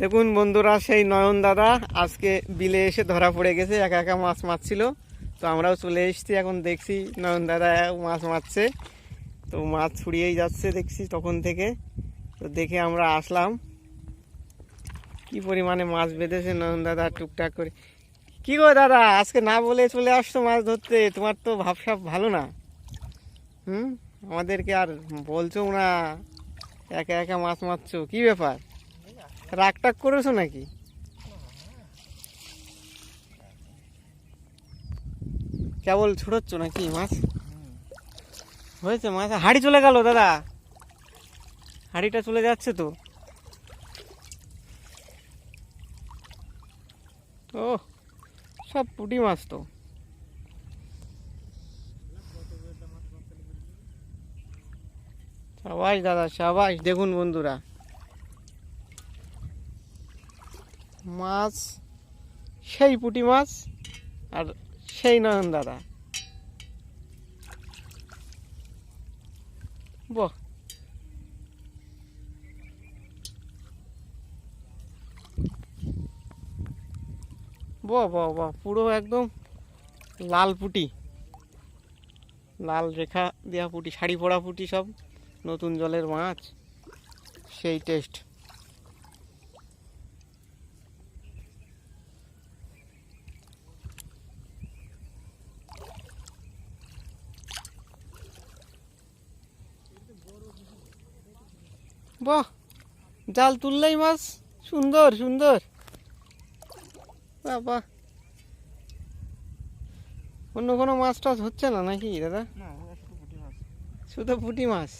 দেখুন বন্ধুরা, সেই নয়ন দাদা আজকে বিলে এসে ধরা পড়ে গেছে, একা একা মাছ মারছিল। তো আমরাও চলে এসেছি, এখন দেখছি নয়ন দাদা মাছ মারছে। তো মাছ ছুড়িয়েই যাচ্ছে দেখছি তখন থেকে। তো দেখে আমরা আসলাম। কি পরিমাণে মাছ বেঁধেছে নয়ন দাদা টুকটাক করে। কি গো দাদা, আজকে না বলে চলে আসছো মাছ ধরতে? তোমার তো ভাবসাব ভালো না। হুম? আমাদেরকে আর বলছো না, একা একা মাছ মারছো, কি ব্যাপার? রাগ টাগ করেছ নাকি? কেবল ছুটোচ্ছ নাকি মাছ? হয়েছে মাছ? হাড়ি চলে গেল দাদা। হাড়িটা চলে যাচ্ছে তো। ও, সব পুঁটি মাছ তো। সাবাস দাদা, সাবাস। দেখুন বন্ধুরা। মাছ, সেই পুঁটি মাছ আর সেই নয়ন দাদা বাহ। বাহ বাহ বাহ, পুরো একদম লাল পুটি। লাল রেখা দেওয়া পুটি, শাড়ি পরা পুটি সব নতুন জলের মাছ। সেই টেস্ট বাহ জাল তুললেই মাছ। সুন্দর সুন্দর। বাহ অন্য কোনো মাছ টাছ হচ্ছে না নাকি দাদা? শুধু পুঁটি মাছ।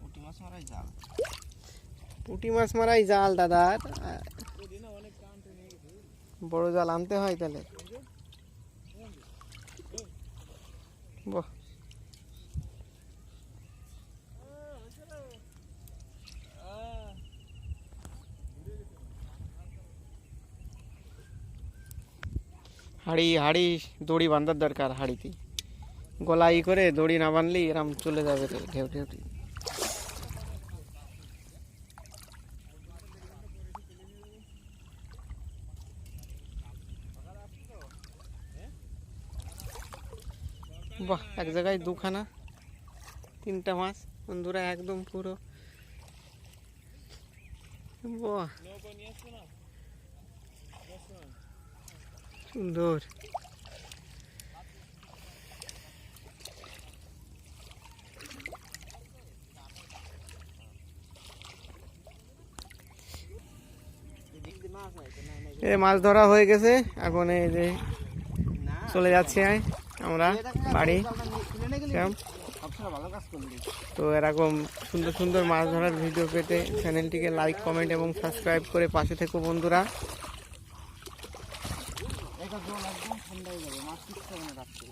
পুঁটি মাছ? মারাই জাল। পুঁটি মাছ মারাই জাল দাদা। বড় জাল আনতে হয় তাহলে। বাহ। হাড়ি হাড়ি, দড়ি বাঁধার দরকার হাড়িতে গলা ই করে দড়ি না বাঁধলি এরম চলে যাবে রে, ঢেউ ঢেউ ঢেউ। বাহ, এক জায়গায় দুখানা, তিনটা মাছ, বন্ধুরা একদম পুরো। বাহ। সুন্দর। এ, মাছ ধরা হয়ে গেছে। এখন এই যে চলে যাচ্ছি আমি আমরা বাড়ি। তো এরকম সুন্দর সুন্দর মাছ ধরার ভিডিও পেতে চ্যানেলটিকে লাইক কমেন্ট এবং সাবস্ক্রাইব করে পাশে থেকো বন্ধুরা। জল একদম ঠান্ডা হয়ে যাবে মাছ কিচ্ছু হবে না রাত্রে।